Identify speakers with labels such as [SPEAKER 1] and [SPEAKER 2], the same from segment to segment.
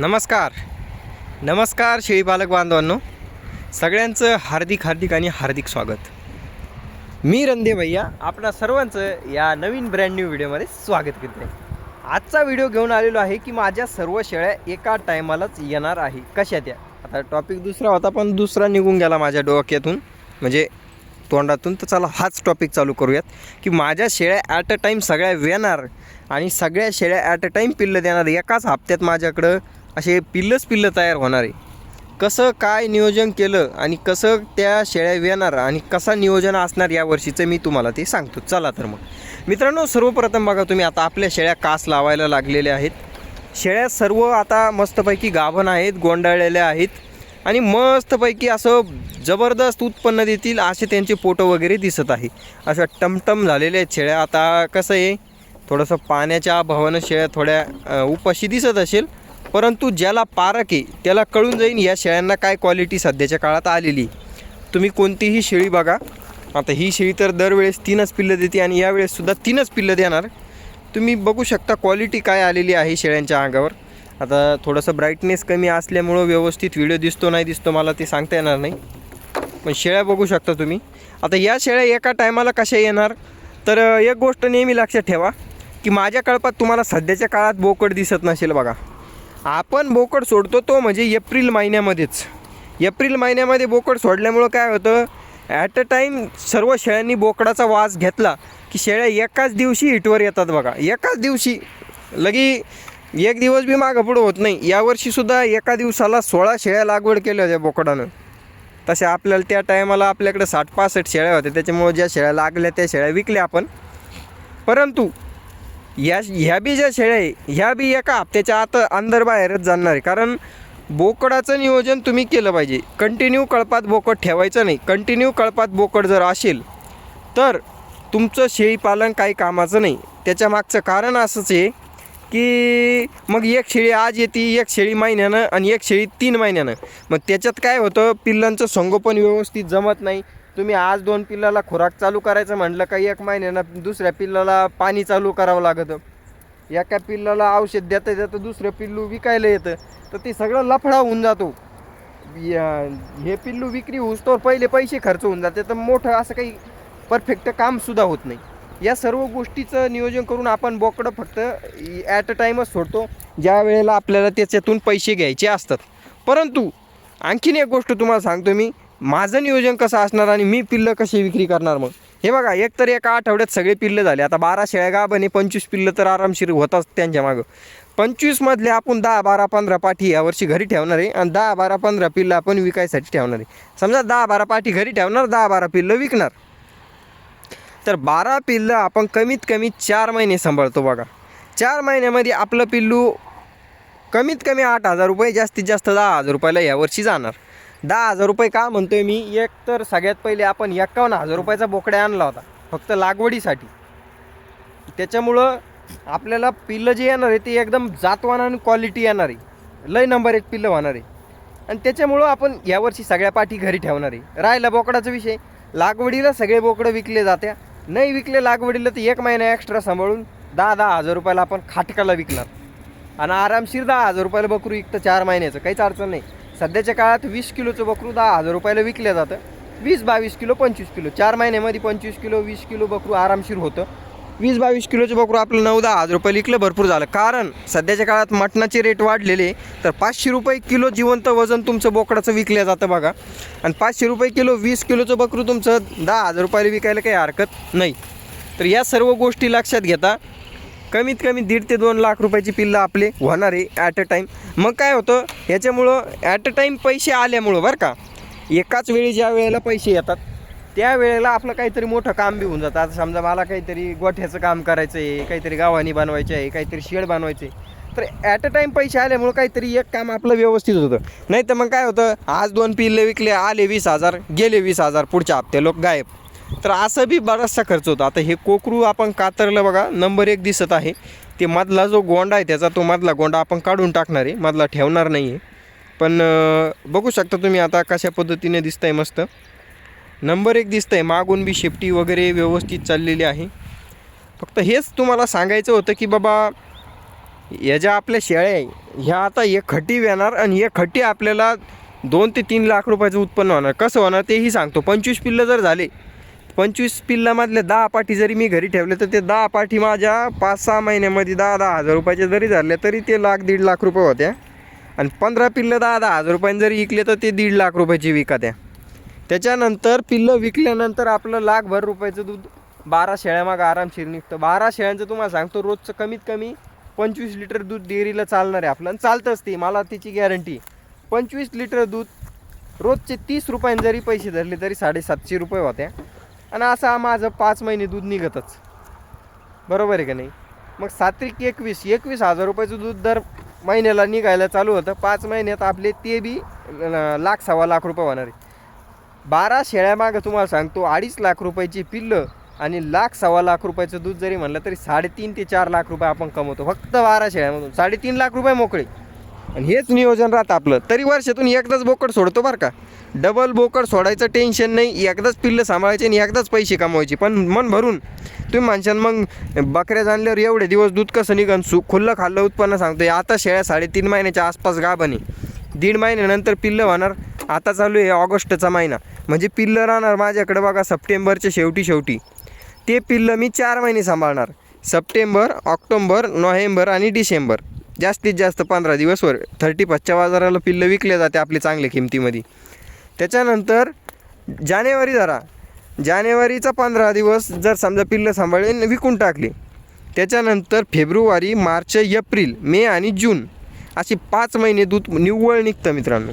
[SPEAKER 1] नमस्कार. नमस्कार शेळीपालक बांधवांनो. सगळ्यांचं हार्दिक हार्दिक आणि हार्दिक स्वागत. मी रंदे भैया आपणा सर्वांचं या नवीन ब्रँड न्यू व्हिडिओमध्ये स्वागत करते आजचा व्हिडिओ घेऊन आलेलो आहे की माझ्या सर्व शेळ्या एका टायमालाच येणार आहे. कशा त्या? आता टॉपिक दुसरा होता पण दुसरा निघून गेला माझ्या डोक्यातून. म्हणजे तोंडातून. तर चला हाच टॉपिक चालू करूयात. की माझ्या शेळ्या ॲट अ टाईम सगळ्या येणार आणि सगळ्या शेळ्या ॲट अ टाईम पिल्लं देणार एकाच हप्त्यात माझ्याकडं. असे पिल्लंच पिल्लं तयार होणार आहे. कसं काय नियोजन केलं आणि कसं त्या शेळ्या येणार आणि कसा नियोजन असणार या वर्षीचं मी तुम्हाला ते सांगतो. चला तर मग. मित्रांनो सर्वप्रथम बघा तुम्ही आता आपल्या शेळ्या कास लावायला लागलेल्या आहेत. शेळ्या सर्व आता मस्तपैकी गाभण आहेत गोंडाळलेल्या आहेत आणि मस्तपैकी असं जबरदस्त उत्पन्न देतील असे त्यांचे पोटं वगैरे दिसत आहे. अशा टमटम झालेल्या आहेत शेळ्या. आता कसं आहे थोडंसं पाण्याच्या अभावानं शेळ्या थोड्या उपाशी दिसत असेल परंतु ज्याला पारक आहे त्याला कळून जाईल या शेळ्यांना काय क्वालिटी सध्याच्या काळात आलेली. तुम्ही कोणतीही शेळी बघा. आता ही शेळी तर दरवेळेस तीनच पिल्लं देते आणि यावेळेससुद्धा तीनच पिल्लं देणार. तुम्ही बघू शकता क्वालिटी काय आलेली आहे शेळ्यांच्या अंगावर. आता थोडंसं ब्राईटनेस कमी असल्यामुळं व्यवस्थित व्हिडिओ दिसतो नाही दिसतो मला ते सांगता येणार नाही. पण शेळ्या बघू शकता तुम्ही. आता या शेळ्या एका टायमाला कशा येणार? तर एक गोष्ट नेहमी लक्षात ठेवा की माझ्या कळपात तुम्हाला सध्याच्या काळात बोकड दिसत नसेल बघा. आपण बोकड सोडतो तो म्हणजे एप्रिल महिन्यामध्येच. एप्रिल महिन्यामध्ये बोकड सोडल्यामुळं काय होतं ॲट अ टाईम सर्व शेळ्यांनी बोकडाचा वास घेतला की शेळ्या एकाच दिवशी हिटवर येतात बघा. एकाच दिवशी. लगी एक दिवस बी मागं पुढं होत नाही. यावर्षीसुद्धा एका दिवसाला सोळा शेळ्या लागवड केल्या होत्या बोकडानं. तसे आपल्याला त्या टायमाला आपल्याकडे साठ पासष्ट शेळ्या होत्या. त्याच्यामुळे ज्या शेळ्या लागल्या त्या शेळ्या विकल्या आपण. परंतु या ह्या बी ज्या शेळ्या आहे ह्या बी एका हप्त्याच्या आत अंदर बाहेरच जाणार आहे. कारण बोकडाचं नियोजन तुम्ही केलं पाहिजे. कंटिन्यू कळपात बोकड ठेवायचं नाही. कंटिन्यू कळपात बोकड जर असेल तर तुमचं शेळीपालन काही कामाचं नाही. त्याच्या मागचं कारण असंच आहे की मग एक शेळी आज येते एक शेळी महिन्यानं आणि एक शेळी तीन महिन्यानं. मग त्याच्यात काय होतं पिल्लांचं संगोपन व्यवस्थित जमत नाही. तुम्ही आज दोन पिल्लाला खुराक चालू करायचं म्हटलं का एक महिन्यानं दुसऱ्या पिल्लाला पाणी चालू करावं लागतं. एका पिल्लाला औषध देता देतं दुसरं पिल्लू विकायला येतं. तर ते सगळं लफडा होऊन जातो. या- हे पिल्लू विक्री होऊस्तोवर पहिले पैसे खर्च होऊन जाते. तर मोठं असं काही परफेक्ट कामसुद्धा होत नाही. या सर्व गोष्टीचं नियोजन करून आपण बोकडं फक्त ॲट अ टाईमच सोडतो. ज्या वेळेला आपल्याला त्याच्यातून पैसे घ्यायचे असतात. परंतु आणखीन एक गोष्ट तुम्हाला सांगतो मी. माझं नियोजन कसं असणार आणि मी पिल्लं कशी विक्री करणार मग? हे बघा एक तर एका आठवड्यात सगळे पिल्लं झाले. आता बारा शेळगाब आणि पंचवीस पिल्लं तर आरामशीर होतात त्यांच्या मागं. पंचवीसमधले आपण दहा बारा पंधरा पाठी यावर्षी घरी ठेवणार आहे आणि दहा बारा पंधरा पिल्लं आपण विकायसाठी ठेवणार आहे. समजा दहा बारा पाठी घरी ठेवणार दहा बारा पिल्लं विकणार. तर बारा पिल्लं आपण कमीत कमी चार महिने सांभाळतो बघा. चार महिन्यामध्ये आपलं पिल्लू कमीत कमी आठ हजार रुपये जास्तीत जास्त दहा हजार रुपयाला यावर्षी जाणार. दहा हजार रुपये का म्हणतोय मी? एक तर सगळ्यात पहिले आपण एकावन्न हजार रुपयाचा बोकड्या आणला होता फक्त लागवडीसाठी. त्याच्यामुळं आपल्याला पिल्लं जे येणार आहे ते एकदम जातवान आणि क्वालिटी येणार आहे. लय नंबर एक पिल्लं होणार आहे. आणि त्याच्यामुळं आपण यावर्षी सगळ्या पाठी घरी ठेवणार आहे. राहिला बोकडाचा विषय. लागवडीला सगळे बोकडं विकले जात्या. नाही विकले लागवडीला तर एक महिना एक्स्ट्रा सांभाळून दहा दहा हजार रुपयाला आपण खाटकाला विकणार. आणि आरामशीर दहा हजार रुपयाला बकरू विकतं चार महिन्याचं काहीच अडचण नाही. सध्याच्या काळात वीस किलोचं बकरू दहा हजार रुपयाला विकलं जातं. वीस बावीस किलो पंचवीस किलो चार महिन्यामध्ये पंचवीस किलो वीस किलो बकरू आरामशीर होतं. वीस बावीस किलोचं बकरू आपलं नऊ दहा हजार रुपये विकलं भरपूर झालं. कारण सध्याच्या काळात मटणाचे रेट वाढलेले तर पाचशे रुपये किलो जिवंत वजन तुमचं बोकडाचं विकलं जातं बघा. आणि पाचशे रुपये किलो वीस किलोचं बकरू तुमचं दहा हजार रुपयाला विकायला काही हरकत नाही. तर या सर्व गोष्टी लक्षात घेता कमीत कमी दीड ते दोन लाख रुपयाची पिल्लं आपले होणार आहे ॲट अ टाईम मग काय होतं याच्यामुळं ॲट अ टाईम पैसे आल्यामुळं बरं का एकाच वेळी ज्या वेळेला पैसे येतात त्यावेळेला आपलं काहीतरी मोठं काम बी होऊन जातं. आता समजा मला काहीतरी गोठ्याचं काम करायचं आहे काहीतरी गावानी बनवायचं आहे काहीतरी शेड बनवायचं तर ॲट अ टाईम पैसे आल्यामुळं काहीतरी एक काम आपलं व्यवस्थित होतं. नाही तर मग काय होतं आज दोन पिल्ले विकले आले वीस हजार गेले वीस हजार पुढच्या हप्ते लोक गायब. तर असं बी बराचसा खर्च होतो. आता हे कोकरू आपण कातरलं बघा नंबर एक दिसत आहे. ते मधला जो गोंडा आहे त्याचा तो मधला गोंडा आपण काढून टाकणार आहे. मधला ठेवणार नाही आहे पण बघू शकता तुम्ही आता कशा पद्धतीने दिसतंय मस्त. नंबर एक दिसतंय. मागून बी शेफ्टी वगैरे व्यवस्थित चाललेली आहे. फक्त हेच तुम्हाला सांगायचं होतं की बाबा या ज्या आपल्या शेळ्या आहे ह्या आता एक खटी येणार आणि हे खटी आपल्याला दोन ते तीन लाख रुपयाचं उत्पन्न होणार. कसं होणार तेही सांगतो. पंचवीस पिल्लं जर झाले पंचवीस पिल्लामधले दहा पाठी जरी मी घरी ठेवले तर ते दहा पाठी माझ्या पाच सहा महिन्यामध्ये दहा दहा हजार रुपयाचे जरी झाले तरी ते लाख दीड लाख रुपये होत्या. आणि पंधरा पिल्लं दहा दहा हजार रुपयांनी जरी विकले तर ते दीड लाख रुपयाची विकत्या त्याच्यानंतर पिल्लं विकल्यानंतर आपलं लाखभर रुपयाचं दूध बारा शेळ्यामागं आरामशीर निघतं. बारा शेळ्यांचं तुम्हाला सांगतो रोजचं कमीत कमी पंचवीस लिटर दूध डेअरीला चालणार आहे आपलं. आणि चालतंच ते मला तिची गॅरंटी पंचवीस लिटर दूध रोजचे तीस रुपयांनी जरी पैसे धरले तरी साडेसातशे रुपये होत्या. आणि असं माझं पाच महिने दूध निघतच. बरोबर आहे का नाही? मग सात्विक एकवीस एकवीस हजार रुपयाचं दूध दर महिन्याला निघायला चालू होतं. पाच महिन्यात आपले ते बी लाख सव्वा लाख रुपये होणार आहे. बारा शेळ्यामागं तुम्हाला सांगतो अडीच लाख रुपयाची पिल्लं आणि लाख सव्वा लाख रुपयाचं दूध जरी म्हणलं तरी साडेतीन ते चार लाख रुपये आपण कमवतो. फक्त बारा शेळ्यामधून. साडेतीन लाख रुपये मोकळे. आणि हेच नियोजन राहतं आपलं. तरी वर्षातून एकदाच बोकड सोडतो बरं का. डबल बोकड सोडायचं टेन्शन नाही. एकदाच पिल्लं सांभाळायचे आणि एकदाच पैसे कमवायचे. पण मन भरून. तुम्ही माणसान मग बकऱ्या जाणल्यावर एवढे दिवस दूध कसं निघन? सु खुल्लं खाल्लं उत्पन्न सांगतो आता शेळ्या साडेतीन महिन्याच्या आसपास गाभणी दीड महिन्यानंतर पिल्लं होणार आता चालू आहे ऑगस्टचा महिना. म्हणजे पिल्लं राहणार माझ्याकडे बघा सप्टेंबरच्या शेवटी शेवटी. ते पिल्लं मी चार महिने सांभाळणार. सप्टेंबर ऑक्टोंबर नोव्हेंबर आणि डिसेंबर. जास्तीत जास्त पंधरा दिवसवर थर्टी पाचच्या बाजाराला पिल्लं विकले जाते आपले चांगल्या किमतीमध्ये. त्याच्यानंतर जानेवारी जरा. जानेवारीचा पंधरा दिवस जर समजा पिल्लं सांभाळले आणि विकून टाकले. त्याच्यानंतर फेब्रुवारी मार्च एप्रिल मे आणि जून. अशी पाच महिने दूध निव्वळ निघतं मित्रांनो.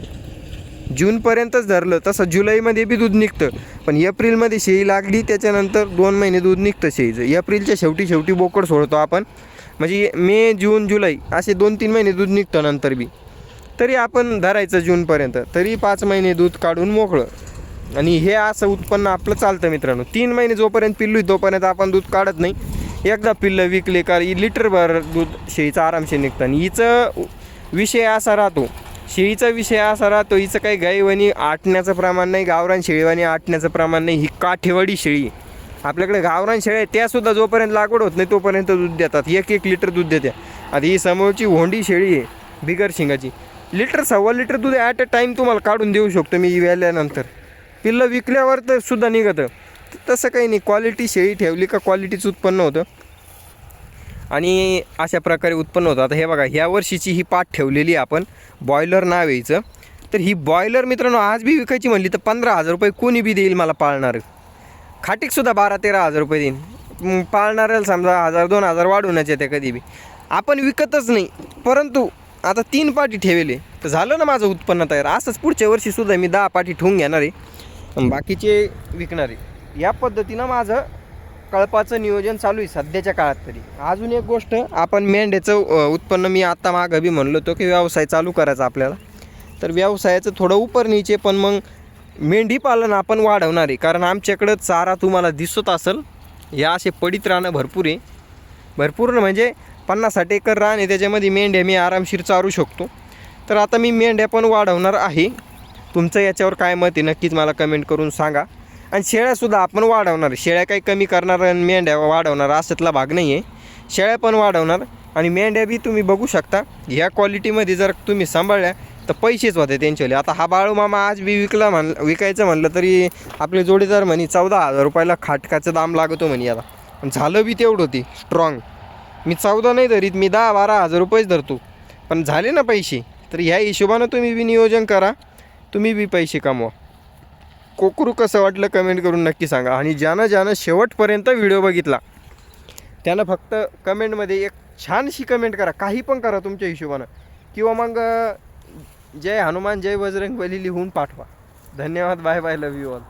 [SPEAKER 1] जूनपर्यंतच धरलं तसं जुलैमध्ये बी दूध निघतं. पण एप्रिलमध्ये शेळी लागली त्याच्यानंतर दोन महिने दूध निघतं शेळीचं. एप्रिलच्या शेवटी शेवटी बोकड सोडतो आपण. म्हणजे मे जून जुलै असे दोन तीन महिने दूध निघतं नंतर बी. तरी आपण धरायचं जूनपर्यंत. तरी पाच महिने दूध काढून मोकळं. आणि हे असं उत्पन्न आपलं चालतं मित्रांनो. तीन महिने जोपर्यंत पिल्लू तोपर्यंत आपण दूध काढत नाही. एकदा पिल्लं विकले का ही लिटरभर दूध शेळीचं आरामशीर निघतं. आणि हिचं विषय असा राहतो. शेळीचा विषय असा राहतो हिचं काही गायवणी आटण्याचं प्रमाण नाही गावरान शेळीवाणी आटण्याचं प्रमाण नाही ही काठेवाडी शेळी. आपल्याकडे गावरान शेळ्या आहे त्यासुद्धा जोपर्यंत लागवड होत नाही तोपर्यंत दूध देतात. एक एक लिटर दूध देते आता ही समोरची होंडी शेळी आहे बिगर शिंगाची. लिटर सव्वा लिटर दूध ॲट अ टाईम तुम्हाला काढून देऊ शकतो मी व्याल्यानंतर पिल्लं विकल्यावर तर सुद्धा निघतं. तसं काही नाही क्वालिटी शेळी ठेवली का क्वालिटीचं उत्पन्न होतं. आणि अशा प्रकारे उत्पन्न होतं. आता हे बघा ह्या वर्षीची ही पाठ ठेवलेली आहे आपण. बॉयलर नाव यायचं तर ही बॉयलर मित्रांनो आज बी विकायची म्हणली तर पंधरा हजार रुपये कोणी बी देईल मला पाळणार. खाटीकसुद्धा बारा तेरा हजार रुपये देईन. पाळणाऱ्याला समजा हजार दोन हजार वाढवण्याच येते कधी बी. आपण विकतच नाही परंतु आता तीन पाठी ठेवले. तर झालं ना माझं उत्पन्न तयार. असंच पुढच्या वर्षीसुद्धा मी दहा पाठी ठेवून घेणार आहे. बाकीचे विकणार आहे. या पद्धतीनं माझं कळपाचं नियोजन चालू आहे सध्याच्या काळात तरी. अजून एक गोष्ट आपण मेंढ्याचं उत्पन्न मी आत्ता मागं बी म्हणलो होतो की व्यवसाय चालू करायचा आपल्याला. तर व्यवसायाचं थोडं उपर नीचे पण मग मेंढी पालन आपण वाढवणार आहे. कारण आमच्याकडं चारा तुम्हाला दिसत असेल या असे पडीत राहणं भरपूर आहे. भरपूर म्हणजे पन्नास साठ एकर रान आहे त्याच्यामध्ये मेंढ्या मी आरामशीर चारू शकतो. तर आता मी मेंढ्या पण वाढवणार आहे. तुमचं याच्यावर काय मत आहे नक्कीच मला कमेंट करून सांगा. आणि शेळ्यासुद्धा आपण वाढवणार. शेळ्या काही कमी करणार आणि मेंढ्या वाढवणार असतला भाग नाही आहे शेळ्या पण वाढवणार आणि मेंढ्या बी तुम्ही बघू शकता. ह्या क्वालिटीमध्ये जर तुम्ही सांभाळल्या तर पैसेच होते त्यांच्यावाले आता हा बाळू मामा आज बी विकला म्हण विकायचं म्हणलं तरी आपले जोडीदार म्हणे चौदा हजार रुपयाला खाटकाचं दाम लागतो म्हणे आता पण झालं बी तेवढं होती स्ट्रॉंग मी चौदा नाही धरीत मी दहा बारा हजार रुपयेच धरतो. पण झाले ना पैसे तर ह्या हिशोबानं तुम्ही बी नियोजन करा. तुम्ही बी पैसे कमवा. कोकरू कसं वाटलं कमेंट करून नक्की सांगा. आणि ज्यानं ज्यानं शेवटपर्यंत व्हिडिओ बघितला त्यानं फक्त कमेंटमध्ये एक छानशी कमेंट करा. काही पण करा तुमच्या हिशोबानं. किंवा मग जय हनुमान जय बजरंग बली लिहून पाठवा. धन्यवाद. Bye bye love you all